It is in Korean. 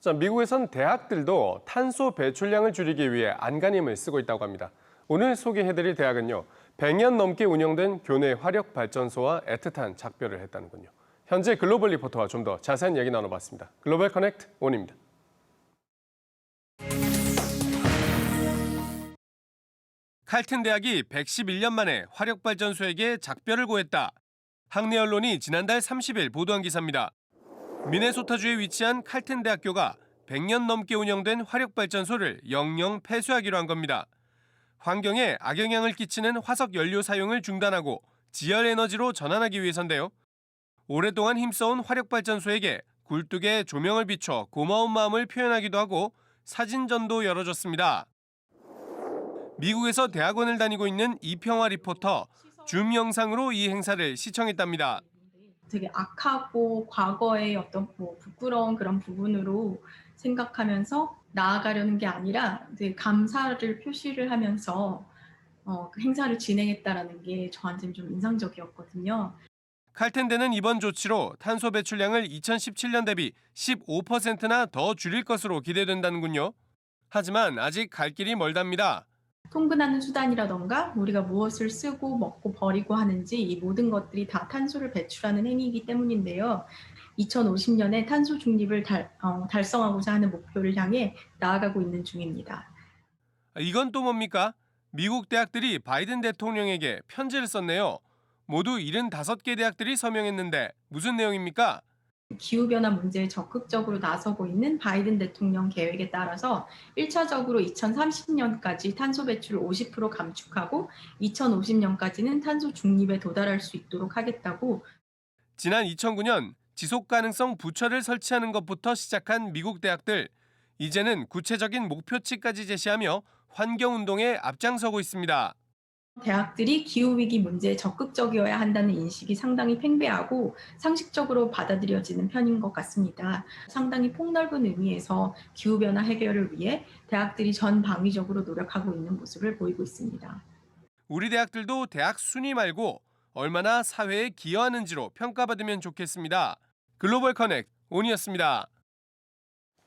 자, 미국에선 대학들도 탄소 배출량을 줄이기 위해 안간힘을 쓰고 있다고 합니다. 오늘 소개해드릴 대학은요, 100년 넘게 운영된 교내 화력 발전소와 애틋한 작별을 했다는군요. 현재 글로벌 리포터와 좀 더 자세한 얘기 나눠봤습니다. 글로벌 커넥트 온입니다. 칼튼 대학이 111년 만에 화력 발전소에게 작별을 고했다. 학내 언론이 지난달 30일 보도한 기사입니다. 미네소타주에 위치한 칼튼 대학교가 100년 넘게 운영된 화력 발전소를 영영 폐쇄하기로 한 겁니다. 환경에 악영향을 끼치는 화석 연료 사용을 중단하고 지열 에너지로 전환하기 위해서인데요. 오랫동안 힘써온 화력 발전소에게 굴뚝에 조명을 비춰 고마운 마음을 표현하기도 하고 사진전도 열어줬습니다. 미국에서 대학원을 다니고 있는 이평화 리포터 줌 영상으로 이 행사를 시청했답니다. 되게 악하고 과거의 어떤 뭐 부끄러운 그런 부분으로 생각하면서 나아가려는 게 아니라 되게 감사를 표시를 하면서 어, 그 행사를 진행했다라는 게 저한테는 좀 인상적이었거든요. 칼텐대는 이번 조치로 탄소 배출량을 2017년 대비 15%나 더 줄일 것으로 기대된다는군요. 하지만 아직 갈 길이 멀답니다. 통근하는 수단이라던가 우리가 무엇을 쓰고 먹고 버리고 하는지 이 모든 것들이 다 탄소를 배출하는 행위이기 때문인데요. 2050년에 탄소 중립을 달, 어, 달성하고자 하는 목표를 향해 나아가고 있는 중입니다. 이건 또 뭡니까? 미국 대학들이 바이든 대통령에게 편지를 썼네요. 모두 75개 대학들이 서명했는데 무슨 내용입니까? 기후변화 문제에 적극적으로 나서고 있는 바이든 대통령 계획에 따라서 1차적으로 2030년까지 탄소 배출을 50% 감축하고 2050년까지는 탄소 중립에 도달할 수 있도록 하겠다고 지난 2009년 지속 가능성 부처를 설치하는 것부터 시작한 미국 대학들. 이제는 구체적인 목표치까지 제시하며 환경 운동에 앞장서고 있습니다. 대학들이 기후위기 문제에 적극적이어야 한다는 인식이 상당히 팽배하고 상식적으로 받아들여지는 편인 것 같습니다. 상당히 폭넓은 의미에서 기후변화 해결을 위해 대학들이 전방위적으로 노력하고 있는 모습을 보이고 있습니다. 우리 대학들도 대학 순위 말고 얼마나 사회에 기여하는지로 평가받으면 좋겠습니다. 글로벌 커넥 온이었습니다.